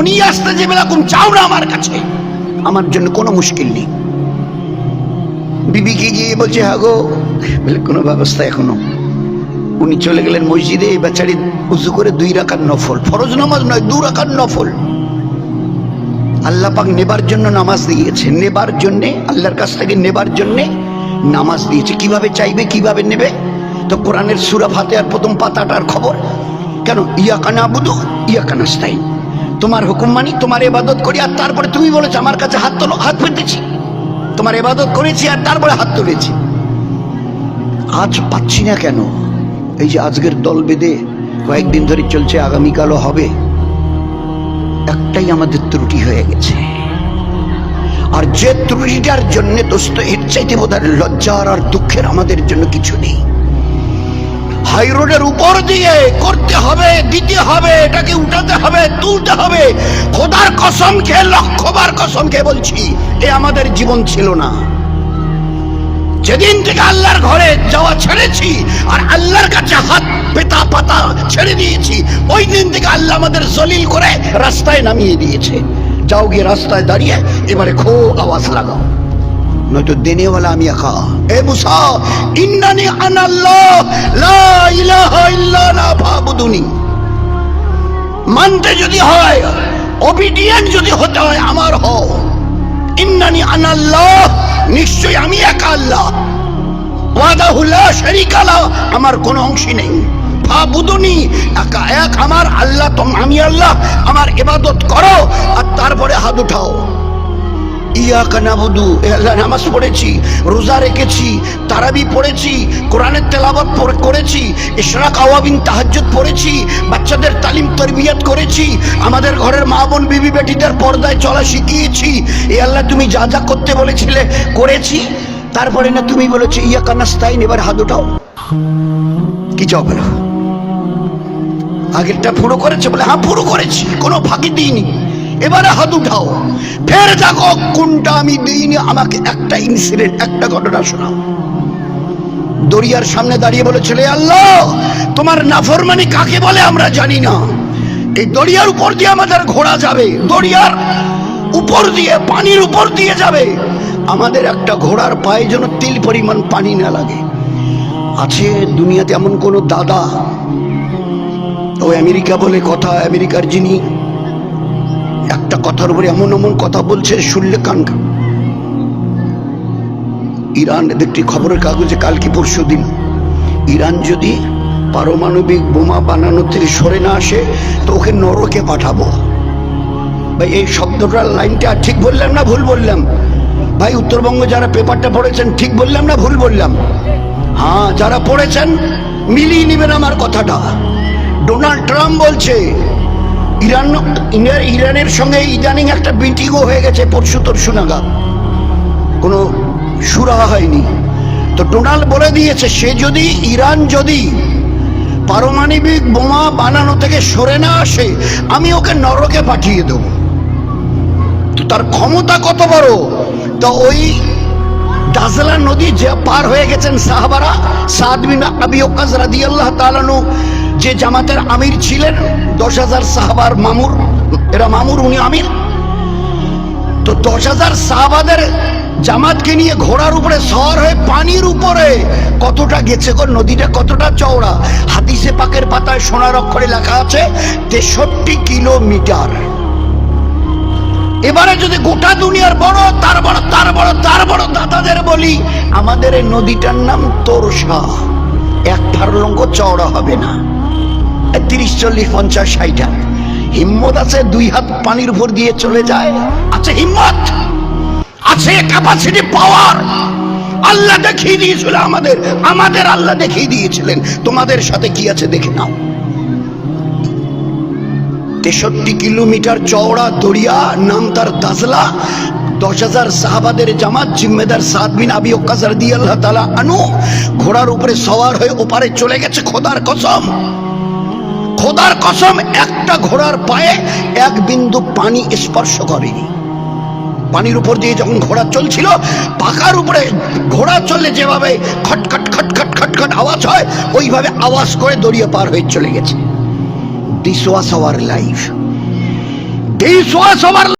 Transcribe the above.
উনি আসতে যে বেলাকুম চাও না আমার কাছে। আমার জন্য কোনো মুশকিল নেই। বিবিকে গিয়ে বলছে হ্যাঁ গো, বলে কোনো ব্যবস্থা এখনও। উনি চলে গেলেন মসজিদে, এই বেচারি উজু করে দুই রাকার নফল। ফরজ নামাজ নয়, দু রাকার নফল। আল্লাহ পাক নেবার জন্য নামাজ দিয়েছে। নেবার জন্যে, আল্লাহর কাছ থেকে নেবার জন্যে নামাজ দিয়েছে। কীভাবে চাইবে, কীভাবে নেবে? তো কোরআনের সুরা ফাতে আর প্রথম পাতাটার খবর কেন? ইয়া কানা বুধু ইয়া কানাস্তাই তোমার হুকুম মানি, তোমার এবাদত করি, আর তারপরে তুমি বলেছ, আমার কাছে হাত তোলো, হাত পেতেছি তোমার এবাদত করেছি, আর তারপরে হাত তুলেছি। আজ পাচ্ছি না কেন? এই যে আজকের দল বেঁধে কয়েকদিন ধরে চলছে, আগামীকালও হবে। একটাই আমাদের ত্রুটি হয়ে গেছে। আর যে ত্রুটিটার জন্য দোস্ত, এর চাইতে বোধ লজ্জার আর দুঃখের আমাদের জন্য কিছু নেই। হাই রোডের উপর দিয়ে করতে হবে, দিতে হবে, এটাকে উঠাতে হবে, তুলতে হবে। খোদার কসম খেয়ে লক্ষবার কসম খেয়ে বলছি, এ আমাদের জীবন ছিল না। যেদিন থেকে আল্লাহর ঘরে যাওয়া ছেড়েছি, আর আল্লাহর কাছে হাত পেতা পাতা ছেড়ে দিয়েছি, ওই দিন থেকে আল্লাহ আমাদের জলিল করে রাস্তায় নামিয়ে দিয়েছে। যাও গিয়ে রাস্তায় দাঁড়িয়ে এবারে খো আওয়াজ লাগাও। নয়তো দেনেওয়ালা আমি একা। এ মুসা, ইন্নানি আনাল্লাহ, লা ইলাহা ইল্লা না ফাবুদুনি। মানতে যদি হয় ওবিডিয়েন্ট যদি হতে হয়, আমার হও। ইন্নানি আনাল্লাহ নিশ্চয় আমি একা আল্লাহ। ওয়াদাহুল্লাহ শরীকালা আমার কোনো অংশী নেই। ফাবুদুনি, একা এক আমার আল্লাহ আমি আল্লাহ, আমার ইবাদত করো, আর তারপরে হাত উঠাও। ইয়া কানাবুদু আল্লাহ নামাজ পড়েছি, রোজা রেখেছি, তারাবি পড়েছি, কোরআনের পড়- করেছি, ইশরাক, আওয়াবিন, তাহাজ্জুদ পড়েছি, বাচ্চাদের তালিম, তরবিয়ত করেছি, আমাদের ঘরের মা বোন, বিবি, বেটিদের পর্দায় চলা শিখিয়েছি। এ আল্লাহ, তুমি যা যা করতে বলেছিলে, করেছি। তারপরে না তুমি বলেছ ইয়া কানাস্তাইন এবার হাত উঠাও। কি চাও বলো? আগেরটা পুরো করেছে বলে হ্যাঁ পুরো করেছি, কোনো ফাঁকি দিইনি। এবারে হাত উঠাও। ফের দেখো কোনটা আমি দিইনি, আমাকে একটা ইনসিডেন্ট একটা ঘটনা শোনাও। দরিয়ার সামনে দাঁড়িয়ে বলে, ছেলে আল্লাহ, তোমার নাফরমানি কাকে বলে আমরা জানি না। এই দরিয়ার উপর দিয়ে আমাদের ঘোড়া যাবে, দরিয়ার উপর দিয়ে, পানির উপর দিয়ে যাবে। আমাদের একটা ঘোড়ার পায়ে যেন তিল পরিমাণ পানি না লাগে। আছে দুনিয়াতে এমন কোন দাদা, ও আমেরিকা বলে কথা, আমেরিকার যিনি একটা কথার উপরে এমন এমন কথা বলছে, শুনলে কান ইরান দেখটি খবরের কাগজে কালকে পরশু দিন? ইরান যদি পারমাণবিক বোমা বানানো থেকে সরে না আসে, তো ওকে নরকে পাঠাবো। ভাই, এই শব্দটার লাইনটা ঠিক বললাম না ভুল বললাম? ভাই, উত্তরবঙ্গ যারা পেপারটা পড়েছেন, ঠিক বললাম না ভুল বললাম? হ্যাঁ যারা পড়েছেন, মিলিয়ে নেবেন আমার কথাটা। ডোনাল্ড ট্রাম্প বলছে ইরান ইরানের সঙ্গে ইদানিং একটা মিটিংও হয়ে গেছে পরশু তরশু নাগাদ কোনো সুরাহা হয়নি। তো ডোনাল্ড বলে দিয়েছে, সে যদি, ইরান যদি পারমাণবিক বোমা বানানো থেকে সরে না আসে, আমি ওকে নরকে পাঠিয়ে দেব। তো তার ক্ষমতা কত বড়? তো ওই দাজলা নদী যে পার হয়ে গেছেন সাহাবারা, সাদ বিন আবি ওকাজ রাদিয়াল্লাহু তাআলানু যে জামাতের আমির ছিলেন, দশ হাজার সাহাবার মামুর, এরা মামুর, উনি আমির। তো দশ হাজার সাহাবাদের জামাতকে নিয়ে ঘোড়ার উপরে সর হয়ে পানির উপরে কতটা গেছে গো, নদীটা কতটা চওড়া? হাদিসে পাকের পাতায় সোনার অক্ষরে লেখা আছে, তেষট্টি কিলোমিটার। এবারে যদি গোটা দুনিয়ার বড়, তার বড় তার বড় তার বড় বলি, আমাদের এই নদীটার নাম তোরসা। এক ফারলঙ্গ চওড়া হবে না। তিরিশ, চল্লিশ, পঞ্চাশ, ষাট হিম্মত আছে দুই হাত পানির উপর দিয়ে চলে যায়? আছে হিম্মত? আছে ক্যাপাসিটি পাওয়ার আল্লাহ দেখিয়ে দিয়েছিল আমাদের। আমাদের আল্লাহ দেখিয়ে দিয়েছিলেন। তোমাদের সাথে কি আছে দেখে নাও। তেষট্টি কিলোমিটার চওড়া দরিয়া, নাম তার দাজলা। দশ হাজার সাহাবাদের জামাত, জিম্মেদার সাদ বিন আবি ওকাজার দিয়ে আল্লাহ তালা আনু ঘোড়ার উপরে সওয়ার হয়ে ওপারে চলে গেছে খোদার কসম। খোদার কসম, একটা ঘোড়ার পায়ে এক বিন্দু পানি স্পর্শ করেনি। পানির উপর দিয়ে যখন ঘোড়া চলছিল পাকার উপরে ঘোড়া চললে যেভাবে খটখট খটখট খটখট আওয়াজ হয়, ওইভাবে আওয়াজ করে দরিয়া পার হয়ে চলে গেছে। This was our life this was our